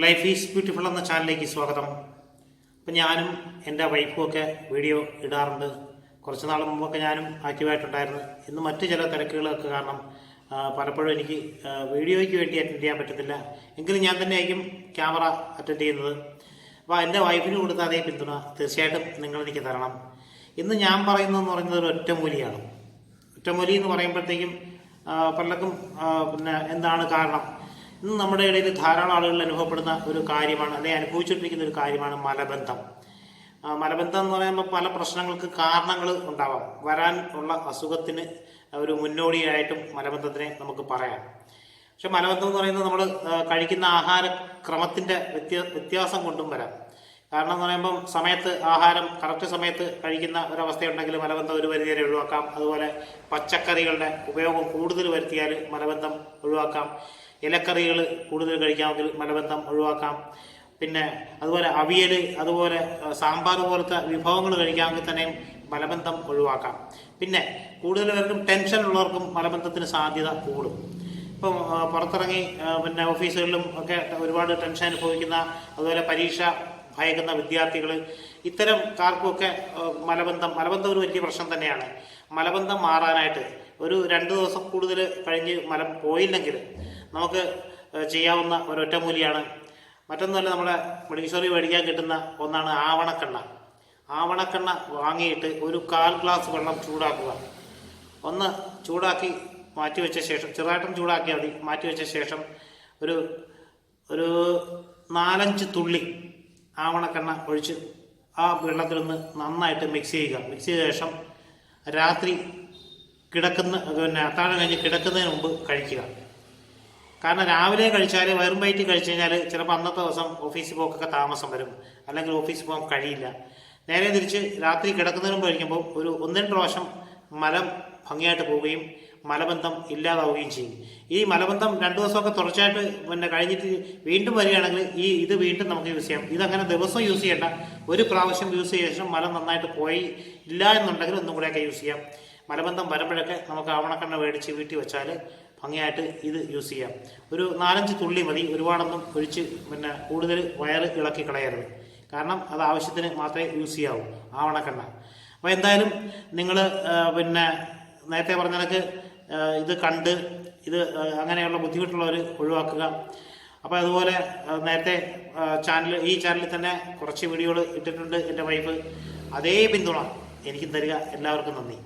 Life is beautiful എന്ന ചാനലിലേക്ക് സ്വാഗതം. അപ്പം ഞാനും എന്റെ വൈഫും ഒക്കെ വീഡിയോ ഇടാറുണ്ട്. കുറച്ച് നാൾ മുമ്പൊക്കെ ഞാനും ആക്റ്റീവായിട്ടുണ്ടായിരുന്നു ഇന്ന് മറ്റു ചില തിരക്കുകളൊക്കെ കാരണം പലപ്പോഴും എനിക്ക് വീഡിയോയ്ക്ക് വേണ്ടി അറ്റൻഡ് ചെയ്യാൻ പറ്റത്തില്ല. എങ്കിലും ഞാൻ തന്നെ ആയിരിക്കും ക്യാമറ അറ്റൻഡ് ചെയ്യുന്നത്. അപ്പോൾ എന്റെ വൈഫിന് കൊടുത്ത അതേ പിന്തുണ തീർച്ചയായിട്ടും നിങ്ങൾ എനിക്ക് തരണം. ഇന്ന് ഞാൻ പറയുന്നതെന്ന് പറയുന്നത് ഒരു ഒറ്റമൂലിയാണ്. ഒറ്റമൂലി എന്ന് പറയുമ്പോഴത്തേക്കും പലർക്കും പിന്നെ എന്താണ് കാരണം? ഇന്ന് നമ്മുടെ ഇടയിൽ ധാരാളം ആളുകൾ അനുഭവപ്പെടുന്ന ഒരു കാര്യമാണ് അല്ലെങ്കിൽ അനുഭവിച്ചുകൊണ്ടിരിക്കുന്ന ഒരു കാര്യമാണ് മലബന്ധം. മലബന്ധം എന്ന് പറയുമ്പോൾ പല പ്രശ്നങ്ങൾക്ക് കാരണങ്ങൾ ഉണ്ടാവാം. വരാൻ ഉള്ള അസുഖത്തിന് ഒരു മുന്നോടിയായിട്ടും മലബന്ധത്തിനെ നമുക്ക് പറയാം. പക്ഷെ മലബന്ധം എന്ന് പറയുന്നത് നമ്മൾ കഴിക്കുന്ന ആഹാര ക്രമത്തിന്റെ വ്യത്യ വ്യത്യാസം കൊണ്ടും വരാം. കാരണം എന്ന് പറയുമ്പം സമയത്ത് ആഹാരം കറക്റ്റ് സമയത്ത് കഴിക്കുന്ന ഒരവസ്ഥയുണ്ടെങ്കിൽ മലബന്ധം ഒരു പരിധി വരെ ഒഴിവാക്കാം. അതുപോലെ പച്ചക്കറികളുടെ ഉപയോഗം കൂടുതൽ വരുത്തിയാൽ മലബന്ധം ഒഴിവാക്കാം. ഇലക്കറികൾ കൂടുതൽ കഴിക്കാമെങ്കിൽ മലബന്ധം ഒഴിവാക്കാം. പിന്നെ അതുപോലെ അവിയൽ അതുപോലെ സാമ്പാർ പോലത്തെ വിഭവങ്ങൾ കഴിക്കാമെങ്കിൽ തന്നെയും മലബന്ധം ഒഴിവാക്കാം. പിന്നെ കൂടുതൽ പേർക്കും ടെൻഷൻ ഉള്ളവർക്കും മലബന്ധത്തിന് സാധ്യത കൂടും. ഇപ്പം പുറത്തിറങ്ങി പിന്നെ ഓഫീസുകളിലും ഒക്കെ ഒരുപാട് ടെൻഷൻ അനുഭവിക്കുന്ന അതുപോലെ പരീക്ഷ ഭയക്കുന്ന വിദ്യാർത്ഥികൾ ഇത്തരം കാർക്കുമൊക്കെ മലബന്ധം മലബന്ധം ഒരു വലിയ പ്രശ്നം തന്നെയാണ്. മലബന്ധം മാറാനായിട്ട് ഒരു രണ്ട് ദിവസം കൂടുതൽ കഴിഞ്ഞ് മലം പോയില്ലെങ്കിൽ നമുക്ക് ചെയ്യാവുന്ന ഒരൊറ്റമൂലിയാണ് മറ്റൊന്നുമല്ല നമ്മുടെ മെഡിക്കൽ മേടിക്കാൻ കിട്ടുന്ന ഒന്നാണ് ആവണക്കെണ്ണ. ആവണക്കെണ്ണ വാങ്ങിയിട്ട് ഒരു കാൽ ഗ്ലാസ് വെള്ളം ചൂടാക്കുക. ഒന്ന് ചൂടാക്കി മാറ്റി വെച്ച ശേഷം ചെറുതായിട്ടും ചൂടാക്കിയാൽ മതി. മാറ്റി വെച്ച ശേഷം ഒരു ഒരു നാലഞ്ച് തുള്ളി ആവണക്കെണ്ണ ഒഴിച്ച് ആ വെള്ളത്തിൽ നിന്ന് നന്നായിട്ട് മിക്സ് ചെയ്യുക. മിക്സ് ചെയ്ത ശേഷം രാത്രി കിടക്കുന്ന പിന്നെ അത്താഴം കഴിഞ്ഞ് കിടക്കുന്നതിന് മുമ്പ് കഴിക്കുക. കാരണം രാവിലെ കഴിച്ചാൽ വയറും വയറ്റി കഴിച്ചു കഴിഞ്ഞാൽ ചിലപ്പോൾ അന്നത്തെ ദിവസം ഓഫീസിൽ പോക്കൊക്കെ താമസം വരും. അല്ലെങ്കിൽ ഓഫീസിൽ പോകാൻ കഴിയില്ല. നേരെ തിരിച്ച് രാത്രി കിടക്കുന്നതിന് കഴിക്കുമ്പോൾ ഒരു ഒന്നിന് പ്രാവശ്യം മലം ഭംഗിയായിട്ട് പോവുകയും മലബന്ധം ഇല്ലാതാവുകയും ചെയ്യും. ഈ മലബന്ധം രണ്ടു ദിവസമൊക്കെ തുടർച്ചയായിട്ട് പിന്നെ കഴിഞ്ഞിട്ട് വീണ്ടും വരികയാണെങ്കിൽ ഈ ഇത് വീണ്ടും നമുക്ക് യൂസ് ചെയ്യാം. ഇതങ്ങനെ ദിവസം യൂസ് ചെയ്യേണ്ട ഒരു പ്രാവശ്യം യൂസ് ചെയ്ത ശേഷം മലം നന്നായിട്ട് പോയി ഇല്ല എന്നുണ്ടെങ്കിൽ ഒന്നും കൂടെയൊക്കെ യൂസ് ചെയ്യാം. മലബന്ധം വരുമ്പോഴൊക്കെ നമുക്ക് ആവണക്കെണ്ണ മേടിച്ച് വീട്ടിൽ വെച്ചാൽ ഭംഗിയായിട്ട് ഇത് യൂസ് ചെയ്യാം. ഒരു നാലഞ്ച് തുള്ളി മതി. ഒരുപാടൊന്നും ഒഴിച്ച് പിന്നെ കൂടുതൽ വയർ ഇളക്കി കളയരുത്. കാരണം അത് ആവശ്യത്തിന് മാത്രമേ യൂസ് ചെയ്യാവൂ. ആവണക്കെണ്ണ അപ്പോൾ എന്തായാലും നിങ്ങൾ പിന്നെ നേരത്തെ പറഞ്ഞ കണക്ക് ഇത് കണ്ട് ഇത് അങ്ങനെയുള്ള ബുദ്ധിമുട്ടുള്ളവർ ഒഴിവാക്കുക. അപ്പോൾ അതുപോലെ നേരത്തെ ചാനൽ ഈ ചാനലിൽ തന്നെ കുറച്ച് വീഡിയോകൾ ഇട്ടിട്ടുണ്ട് എന്റെ വൈഫ് അതേ പിന്തുണ എനിക്കും തരിക. എല്ലാവർക്കും നന്ദി.